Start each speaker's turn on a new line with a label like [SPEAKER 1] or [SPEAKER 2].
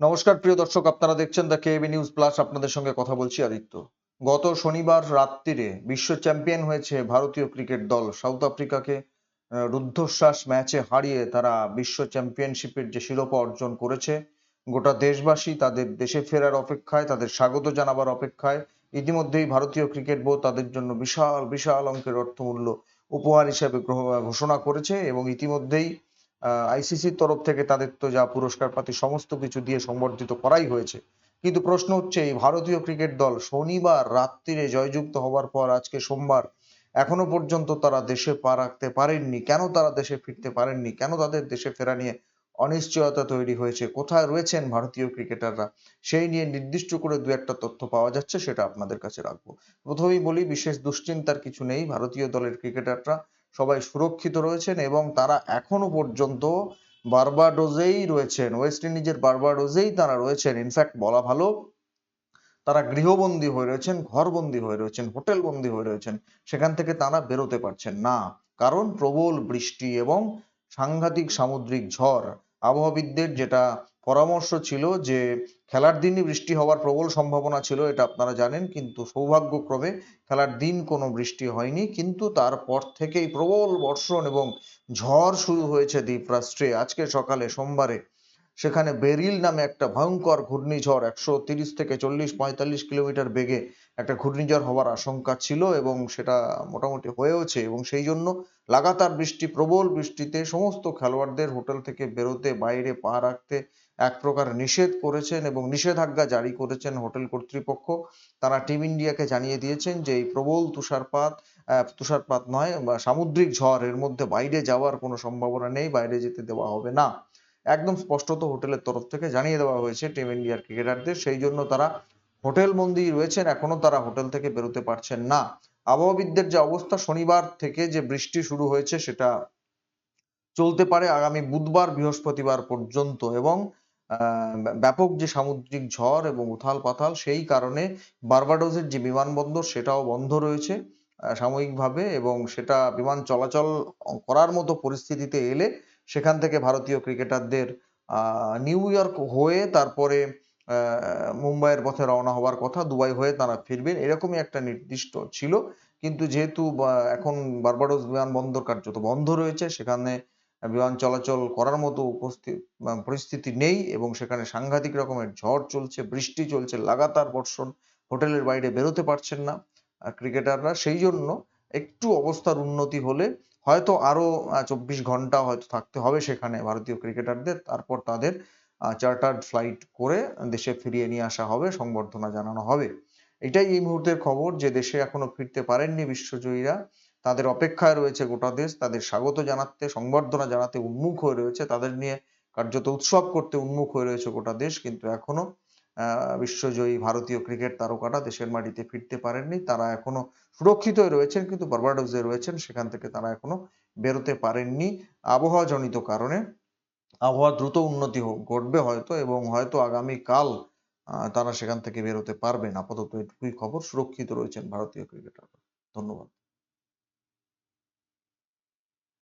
[SPEAKER 1] নমস্কার, প্রিয় দর্শক, আপনারা দেখছেন দ্য কেবি নিউজ প্লাস আপনাদের সঙ্গে কথা বলছি আদিত্য। গত শনিবার রাত্রিরে বিশ্ব চ্যাম্পিয়ন হয়েছে ভারতীয় ক্রিকেট দল সাউথ আফ্রিকাকে। রুদ্ধশ্বাস ম্যাচে হারিয়ে তারা বিশ্ব চ্যাম্পিয়নশিপের যে শিরোপা অর্জন করেছে, গোটা দেশবাসী তাদের দেশে ফেরার অপেক্ষায়, তাদের স্বাগত জানাবার অপেক্ষায়, ইতিমধ্যেই ভারতীয় ক্রিকেট বোর্ড তাদের জন্য বিশাল বিশাল অঙ্কের অর্থমূল্য উপহার হিসেবে ঘোষণা করেছে এবং ইতিমধ্যেই আইসিসির তরফ থেকে তাদের তো যা পুরস্কার পাতি সমস্ত কিছু দিয়ে সংবর্ধিত করাই হয়েছে। কিন্তু প্রশ্ন হচ্ছে, এই ভারতীয় ক্রিকেট দল শনিবার রাত্রিরে জয়যুক্ত হওয়ার পর আজকে সোমবার এখনও পর্যন্ত তারা দেশে পা রাখতে পারেননি। কেন তারা দেশে ফিরতে পারেননি? কেন তাদের দেশে ফেরা নিয়ে অনিশ্চয়তা তৈরি হয়েছে? কোথায় রয়েছেন ভারতীয় ক্রিকেটাররা? সেই নিয়ে নির্দিষ্ট করে দু একটা তথ্য পাওয়া যাচ্ছে, সেটা আপনাদের কাছে রাখব। প্রথমেই বলি, বিশেষ দুশ্চিন্তার কিছু নেই। ভারতীয় দলের ক্রিকেটাররা সবাই সুরক্ষিত রয়েছেন এবং তারা এখনও পর্যন্ত বার্বাডোজেই রয়েছেন। ওয়েস্ট ইন্ডিজের বার্বাডোজেই তারা রয়েছেন। ইনফ্যাক্ট বলা ভালো, তারা গৃহবন্দী হয়ে রয়েছেন, ঘরবন্দী হয়ে রয়েছেন হোটেল বন্দী হয়ে রয়েছেন। সেখান থেকে তারা বেরোতে পারছেন না। কারণ প্রবল বৃষ্টি এবং সাংঘাতিক সামুদ্রিক ঝড়। আবহাওয়াবিদদের যেটা পরামর্শ ছিল যে খেলার দিনই বৃষ্টি হওয়ার প্রবল সম্ভাবনা ছিল, এটা আপনারা জানেন, কিন্তু সৌভাগ্যক্রমে খেলার দিন কোনো বৃষ্টি হয়নি। কিন্তু তারপর থেকেই প্রবল বর্ষণ এবং ঝড় শুরু হয়েছে দ্বীপরাষ্ট্রে। আজকে সকালে সোমবারে সেখানে বেরিল নামে একটা ভয়ঙ্কর ঘূর্ণিঝড় একশো তিরিশ থেকে চল্লিশ পঁয়তাল্লিশ কিলোমিটার বেগে একটা ঘূর্ণিঝড় হওয়ার আশঙ্কা ছিল এবং সেটা মোটামুটি হয়েওছে এবং সেই জন্য লাগাতার বৃষ্টি, প্রবল বৃষ্টিতে সমস্ত খেলোয়াড়দের হোটেল থেকে বেরোতে, বাইরে পা রাখতে এক প্রকার নিষেধ করেছেন এবং নিষেধাজ্ঞা জারি করেছেন হোটেল কর্তৃপক্ষ। তারা টিম ইন্ডিয়াকে জানিয়ে দিয়েছেন যে এই প্রবল তুষারপাত তুষারপাত নয়, বা সামুদ্রিক ঝড় এর মধ্যে বাইরে যাওয়ার কোনো সম্ভাবনা নেই, বাইরে যেতে দেওয়া হবে না। একদম স্পষ্টত হোটেলের তরফ থেকে জানিয়ে দেওয়া হয়েছে টিম ইন্ডিয়ার ক্রিকেটারদের। সেই জন্য তারা হোটেল বন্দি রয়েছেন, এখনও তারা হোটেল থেকে বেরোতে পারছেন না। আবহাওয়াবিদদের যে অবস্থা, শনিবার থেকে যে বৃষ্টি শুরু হয়েছে সেটা চলতে পারে আগামী বুধবার, বৃহস্পতিবার পর্যন্ত এবং ব্যাপক যে সামুদ্রিক ঝড় এবং উথাল পাথাল সেই কারণে বার্বাডোসের যে বিমানবন্দর সেটাও বন্ধ রয়েছে সাময়িকভাবে এবং সেটা বিমান চলাচল করার মতো পরিস্থিতিতে এলে সেখান থেকে ভারতীয় ক্রিকেটারদের নিউ ইয়র্ক হয়ে তারপরে মুম্বাইয়ের পথে রওনা হওয়ার কথা, দুবাই হয়ে তারা ফিরবেন, এরকমই একটা নির্দিষ্ট ছিল। কিন্তু যেহেতু এখন বার্বাডোস বিমানবন্দর কার্যত বন্ধ রয়েছে, সেখানে বিমান চলাচল করার মতো উপস্থিত পরিস্থিতি নেই এবং সেখানে সাংঘাতিক রকমের ঝড় চলছে, বৃষ্টি চলছে, লাগাতার বর্ষণ, হোটেলের বাইরে বেরোতে পারছেন না ক্রিকেটাররা। সেই জন্য একটু অবস্থার উন্নতি হলে হয়তো আরও চব্বিশ ঘণ্টা হয়তো থাকতে হবে সেখানে ভারতীয় ক্রিকেটারদের। তারপর তাদের চার্টার্ড ফ্লাইট করে দেশে ফিরিয়ে নিয়ে আসা হবে, সংবর্ধনা জানানো হবে। এটাই এই মুহূর্তের খবর যে দেশে এখনও ফিরতে পারেননি বিশ্বজয়ীরা। তাদের অপেক্ষায় রয়েছে গোটা দেশ, তাদের স্বাগত জানাতে, সংবর্ধনা জানাতে উন্মুখ হয়ে রয়েছে। তাদের নিয়ে কার্যত উৎসব করতে উন্মুখ হয়ে রয়েছে গোটা দেশ, কিন্তু এখনও বিশ্বজয়ী ভারতীয় ক্রিকেট তারকাটা দেশের মাটিতে ফিরতে পারেননি। তারা এখনও সুরক্ষিতই রয়েছেন, কিন্তু বার্বাডোসে রয়েছেন, সেখান থেকে তারা এখনও বেরোতে পারেননি। আবহাওয়া জনিত কারণে আবহাওয়া দ্রুত উন্নতি ঘটবে হয়তো এবং হয়তো আগামী কাল তারা সেখান থেকে বেরোতে পারবেন। আপাতত এটুকুই খবর। সুরক্ষিত রয়েছেন ভারতীয় ক্রিকেটাররা। ধন্যবাদ।